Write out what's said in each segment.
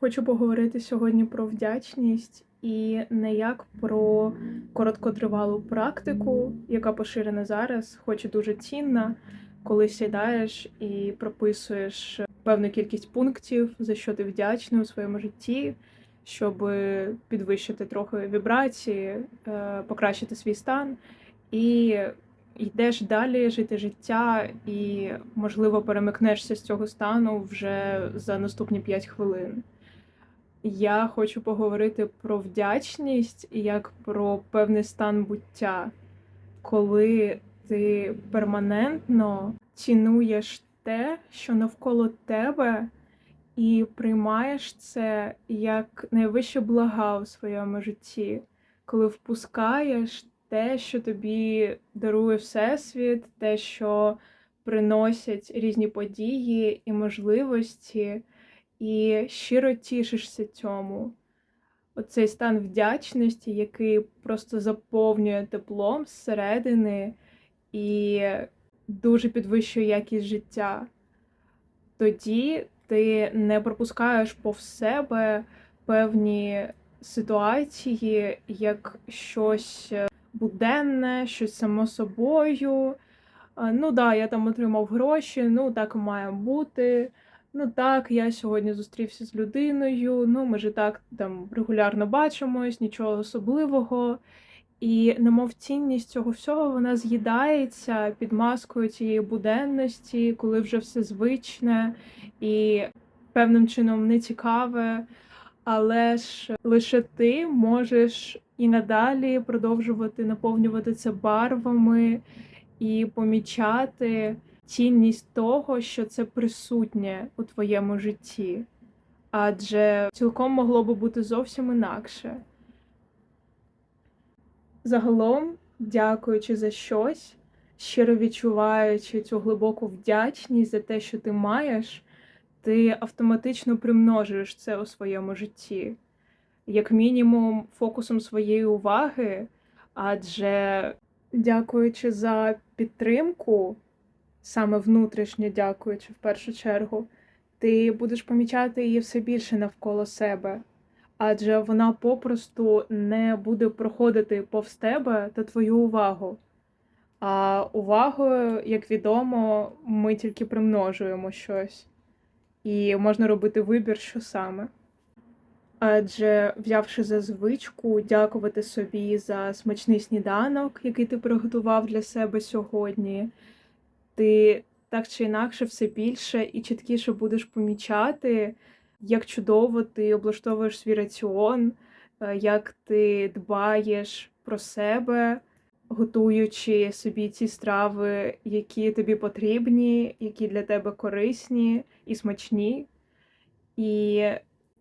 Хочу поговорити сьогодні про вдячність і не як про короткотривалу практику, яка поширена зараз, хоч і дуже цінна, коли сідаєш і прописуєш певну кількість пунктів, за що ти вдячний у своєму житті, щоб підвищити трохи вібрації, е, покращити свій стан і йдеш далі жити життя, і, можливо, перемикнешся з цього стану вже за наступні 5 хвилин. Я хочу поговорити про вдячність як про певний стан буття, коли ти перманентно цінуєш те, що навколо тебе, і приймаєш це як найвище блага у своєму житті, коли впускаєш те, що тобі дарує Всесвіт, те, що приносять різні події і можливості і щиро тішишся цьому. Оцей стан вдячності, який просто заповнює теплом зсередини і дуже підвищує якість життя. Тоді ти не пропускаєш повз себе певні ситуації, як щось буденне, щось само собою. Ну да, я там отримав гроші, ну так має бути. Ну так, я сьогодні зустрівся з людиною. Ну, ми ж так там регулярно бачимось, нічого особливого. І немов цінність цього всього вона з'їдається під маскою цієї буденності, коли вже все звичне і певним чином не цікаве. Але ж лише ти можеш і надалі продовжувати наповнювати це барвами і помічати цінність того, що це присутнє у твоєму житті, адже цілком могло би бути зовсім інакше. Загалом, дякуючи за щось, щиро відчуваючи цю глибоку вдячність за те, що ти маєш, ти автоматично примножуєш це у своєму житті, як мінімум, фокусом своєї уваги, адже дякуючи за підтримку саме внутрішньо дякуючи в першу чергу, ти будеш помічати її все більше навколо себе, адже вона попросту не буде проходити повз тебе та твою увагу. А увагою, як відомо, ми тільки примножуємо щось, і можна робити вибір, що саме. Адже взявши за звичку дякувати собі за смачний сніданок, який ти приготував для себе сьогодні, ти так чи інакше все більше і чіткіше будеш помічати, як чудово ти облаштовуєш свій раціон, е, як ти дбаєш про себе, готуючи собі ці страви, які тобі потрібні, які для тебе корисні і смачні. І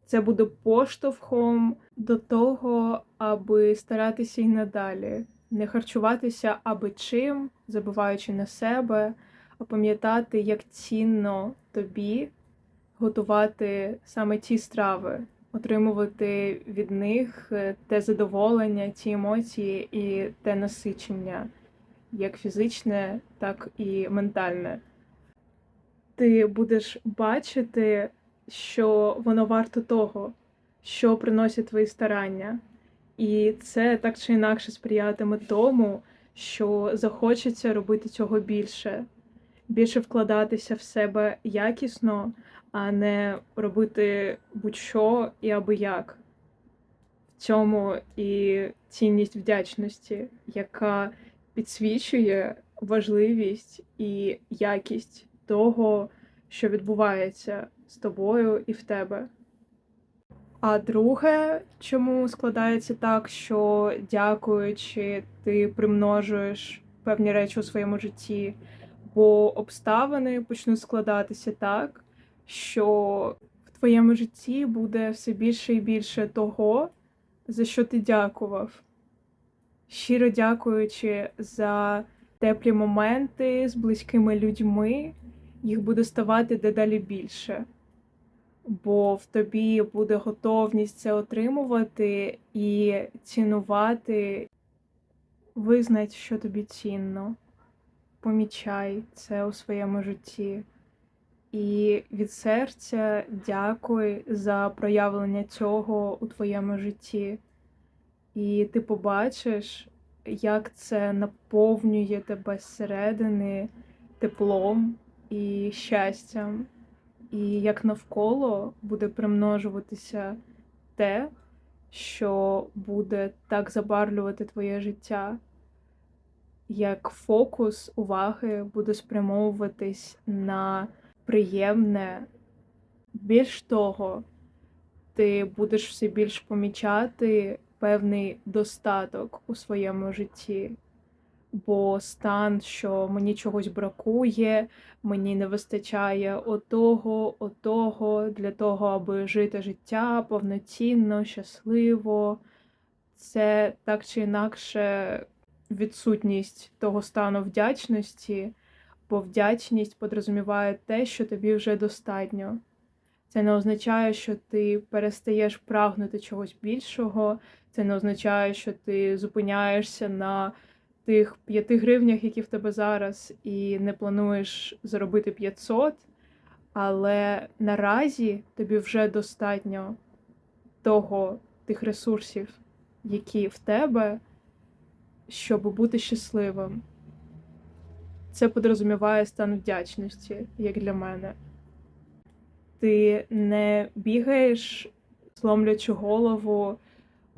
це буде поштовхом до того, аби старатися й надалі не харчуватися аби чим, забуваючи на себе, а пам'ятати, як цінно тобі готувати саме ті страви, отримувати від них е, те задоволення, ті емоції і те насичення, як фізичне, так і ментальне. Ти будеш бачити, що воно варто того, що приносять твої старання. І це так чи інакше сприятиме тому, що захочеться робити цього більше, більше вкладатися в себе якісно, а не робити будь-що і аби як. В цьому і цінність вдячності, яка підсвічує важливість і якість того, що відбувається з тобою і в тебе. А друге, чому складається так, що дякуючи, ти примножуєш певні речі у своєму житті, бо обставини почнуть складатися так, що в твоєму житті буде все більше і більше того, за що ти дякував. Щиро дякуючи за теплі моменти з близькими людьми, їх буде ставати дедалі більше бо в тобі буде готовність це отримувати і цінувати, визнать, що тобі цінно, помічай це у своєму житті. І від серця дякуй за проявлення цього у твоєму житті. І ти побачиш, як це наповнює тебе зсередини теплом і щастям, і як навколо буде примножуватися те, що буде так забарвлювати твоє життя, як фокус уваги буде спрямовуватись на приємне. Більш того, ти будеш все більш помічати певний достаток у своєму житті. Бо стан, що мені чогось бракує, мені не вистачає отого, отого для того, аби жити життя повноцінно, щасливо. Це так чи інакше відсутність того стану вдячності, бо вдячність подрозуміває те, що тобі вже достатньо. Це не означає, що ти перестаєш прагнути чогось більшого, це не означає, що ти зупиняєшся на тих 5 гривнях, які в тебе зараз, і не плануєш заробити 500, але наразі тобі вже достатньо того, тих ресурсів, які в тебе, щоб бути щасливим. Це подрозуміває стан вдячності, як для мене. Ти не бігаєш, сломлячи голову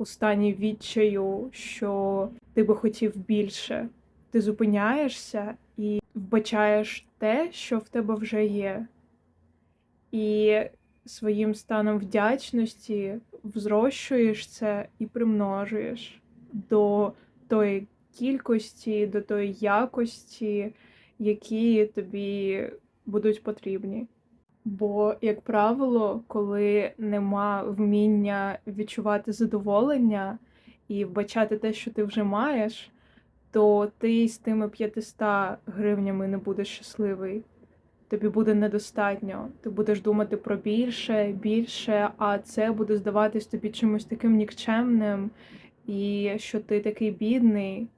у стані відчаю, що ти би хотів більше. Ти зупиняєшся і вбачаєш те, що в тебе вже є. І своїм станом вдячності взрощуєш це і примножуєш до тої кількості, до тої якості, які тобі будуть потрібні. Бо, як правило, коли нема вміння відчувати задоволення і вбачати те, що ти вже маєш, то ти з тими 500 гривнями не будеш щасливий. Тобі буде недостатньо. Ти будеш думати про більше, більше, а це буде здаватись тобі чимось таким нікчемним, і що ти такий бідний,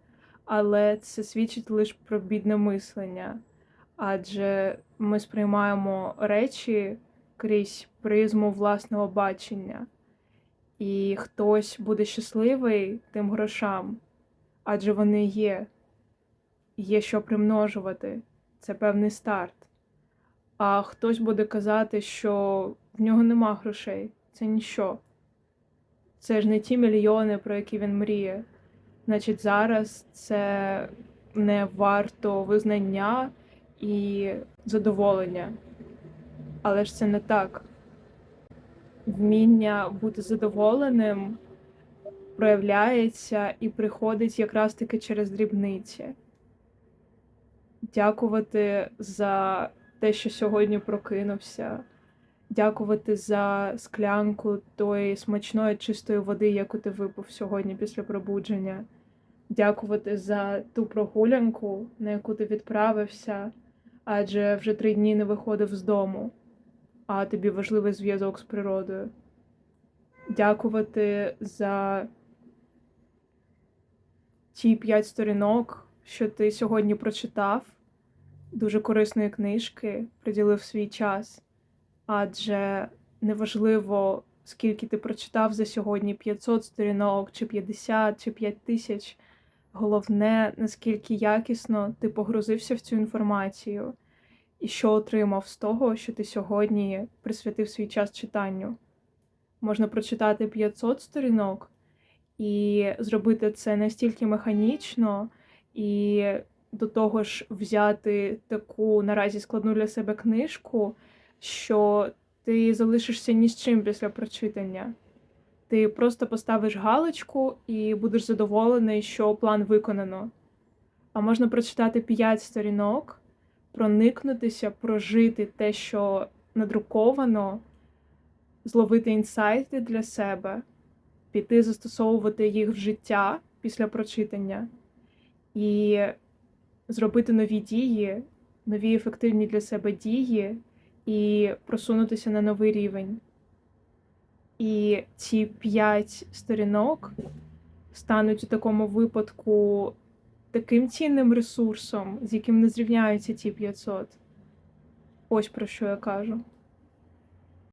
але це свідчить лише про бідне мислення адже ми сприймаємо речі крізь призму власного бачення, і хтось буде щасливий тим грошам, адже вони є, є що примножувати, це певний старт. А хтось буде казати, що в нього нема грошей, це ніщо. Це ж не ті мільйони, про які він мріє. Значить, зараз це не варто визнання і задоволення. Але ж це не так. Вміння бути задоволеним проявляється і приходить якраз таки через дрібниці. Дякувати за те, що сьогодні прокинувся, дякувати за склянку тої смачної чистої води, яку ти випив сьогодні після пробудження, дякувати за ту прогулянку, на яку ти відправився адже вже три дні не виходив з дому, а тобі важливий зв'язок з природою. Дякувати за ті п'ять сторінок, що ти сьогодні прочитав, дуже корисної книжки, приділив свій час, адже неважливо, скільки ти прочитав за сьогодні 500 сторінок, чи 50, чи 5 тисяч. Головне, наскільки якісно ти погрузився в цю інформацію, і що отримав з того, що ти сьогодні присвятив свій час читанню. Можна прочитати 500 сторінок і зробити це настільки механічно, і до того ж взяти таку наразі складну для себе книжку, що ти залишишся ні з чим після прочитання. Ти просто поставиш галочку і будеш задоволений, що план виконано. А можна прочитати 5 сторінок, проникнутися, прожити те, що надруковано, зловити інсайти для себе, піти застосовувати їх в життя після прочитання і зробити нові дії, нові ефективні для себе дії і просунутися на новий рівень. І ці п'ять сторінок стануть у такому випадку таким цінним ресурсом, з яким не зрівняються ті 500. Ось про що я кажу.